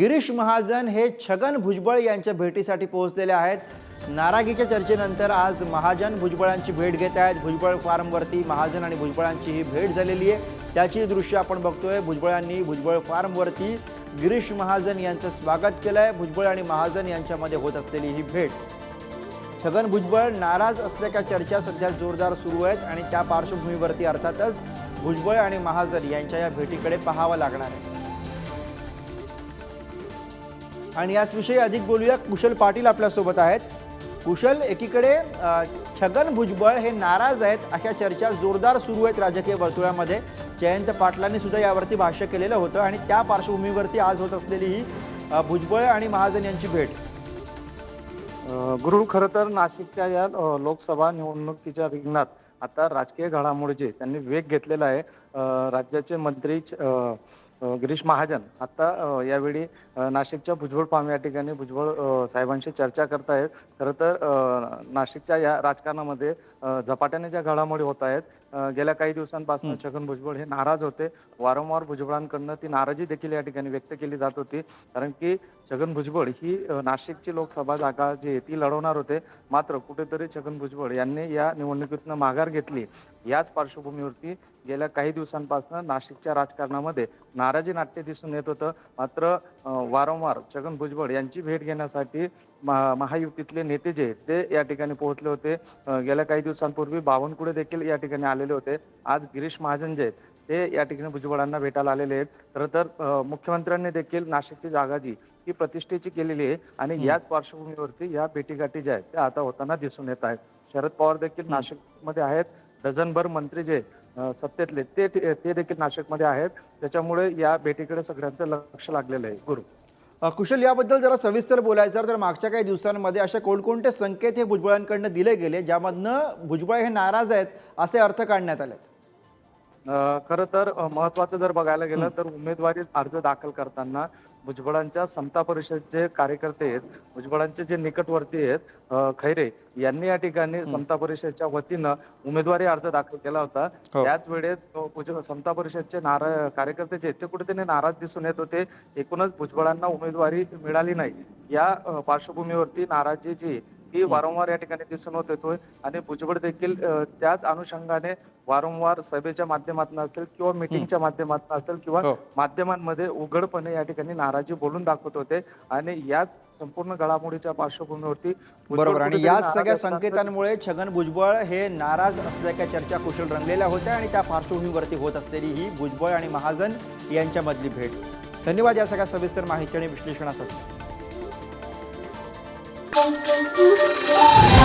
गिरीश महाजन हे छगन भुजबळ यांच्या भेटीसाठी पोहोचलेले आहेत. नारागीच्या चर्चेनंतर आज महाजन भुजबळांची भेट घेत आहेत. भुजबळ फार्मवरती महाजन आणि भुजबळांची ही भेट झालेली आहे. त्याची दृश्य आपण बघतोय. भुजबळांनी भुजबळ फार्मवरती गिरीश महाजन यांचं स्वागत केलं आहे भुजबळ आणि महाजन यांच्यामध्ये होत असलेली ही भेट. छगन भुजबळ नाराज असल्याच्या चर्चा सध्या जोरदार सुरू आहेत आणि त्या पार्श्वभूमीवरती अर्थातच भुजबळ आणि महाजन यांच्या या भेटीकडे पाहावं लागणार आहे. आणि याचविषयी अधिक बोलूया कुशल पाटील आपल्यासोबत आहेत. कुशल एकीकडे छगन भुजबळ हे नाराज आहेत अशा चर्चा जोरदार सुरू आहेत राजकीय वर्तुळामध्ये. जयंत पाटलांनी सुद्धा यावरती भाष्य केलेलं होतं आणि त्या पार्श्वभूमीवरती आज होत असलेली ही भुजबळ आणि महाजन यांची भेट. गुरु खरं तर नाशिकच्या या लोकसभा निवडणुकीच्या रिंगणात आता राजकीय घडामोडीचे त्यांनी वेग घेतलेला आहे. राज्याचे मंत्री गिरीश महाजन आता यावेळी नाशिकच्या भुजबळ फार्म या ठिकाणी भुजबळ साहेबांशी चर्चा करतायत. खरं तर नाशिकच्या या राजकारणामध्ये झपाट्याने ज्या घडामोडी होत आहेत गेल्या काही दिवसांपासून छगन भुजबळ हे नाराज होते. वारंवार भुजबळांकडनं ती नाराजी देखील या ठिकाणी व्यक्त केली जात होती. कारण की छगन भुजबळ ही नाशिकची लोकसभा जागा जी आहे ती लढवणार होते. मात्र कुठेतरी छगन भुजबळ यांनी या निवडणुकीतनं माघार घेतली. याच पार्श्वभूमीवरती गेल्या काही दिवसांपासून नाशिकच्या राजकारणामध्ये नाराजी नाट्य दिसून येत होतं. मात्र वारंवार छगन भुजबळ यांची भेट घेण्यासाठी महा- महायुतीतले नेते जे ते या ठिकाणी पोहोचले होते. गेल्या काही दिवसांपूर्वी बावनकुळे देखील या ठिकाणी आलेले होते. आज गिरीश महाजन जे आहेत ते या ठिकाणी भुजबळांना भेटायला आलेले आहेत. खरं तर मुख्यमंत्र्यांनी देखील नाशिकची जागा जी ही प्रतिष्ठेची केलेली आहे आणि याच पार्श्वभूमीवरती या भेटीगाठी ज्या आहेत त्या आता होताना दिसून येत आहेत. शरद पवार देखील नाशिकमध्ये आहेत. डझनभर मंत्री जे सत्तेतले. ते ते देखील नाशिकमध्ये आहेत. त्याच्यामुळे या भेटीकडे सगळ्यांचं लक्ष लागलेलं आहे. गुरु. कुशल याबद्दल जरा सविस्तर बोलायचं तर मागच्या काही दिवसांमध्ये असे कोणकोणते संकेत हे भुजबळांकडनं दिले गेले ज्यामधनं भुजबळ हे नाराज आहेत असे अर्थ काढण्यात आले अ, खरं तर महत्वाचं जर बघायला गेलं तर उमेदवारी अर्ज दाखल करताना भुजबळांच्या समता परिषदचे कार्यकर्ते आहेत भुजबळांचे जे निकटवर्ती आहेत खैरे यांनी या ठिकाणी समता परिषदच्या वतीनं उमेदवारी अर्ज दाखल केला होता. हो. त्याच वेळेस समता परिषदचे नारा कार्यकर्ते जे ते कुठेतरी नाराज दिसून येत होते. एकूणच भुजबळांना उमेदवारी मिळाली नाही. या पार्श्वभूमीवरती नाराजी जी ही वारंवार या ठिकाणी दिसून होत येतोय. आणि भुजबळ देखील त्याच अनुषंगाने वारंवार सभेच्या माध्यमातून असेल किंवा मिटिंगच्या माध्यमातून असेल किंवा हो. माध्यमांमध्ये उघडपणे या ठिकाणी नाराजी बोलून दाखवत होते. आणि याच संपूर्ण घडामोडीच्या पार्श्वभूमीवरती बरोबर. आणि नाराज सगळ्या संकेतांमुळे छगन भुजबळ हे नाराज असल्याच्या चर्चा कुशल रंगलेल्या होत्या आणि त्या पार्श्वभूमीवरती होत असलेली ही भुजबळ आणि महाजन यांच्यामधली भेट. धन्यवाद या सगळ्या सविस्तर माहिती आणि विश्लेषणासाठी. Música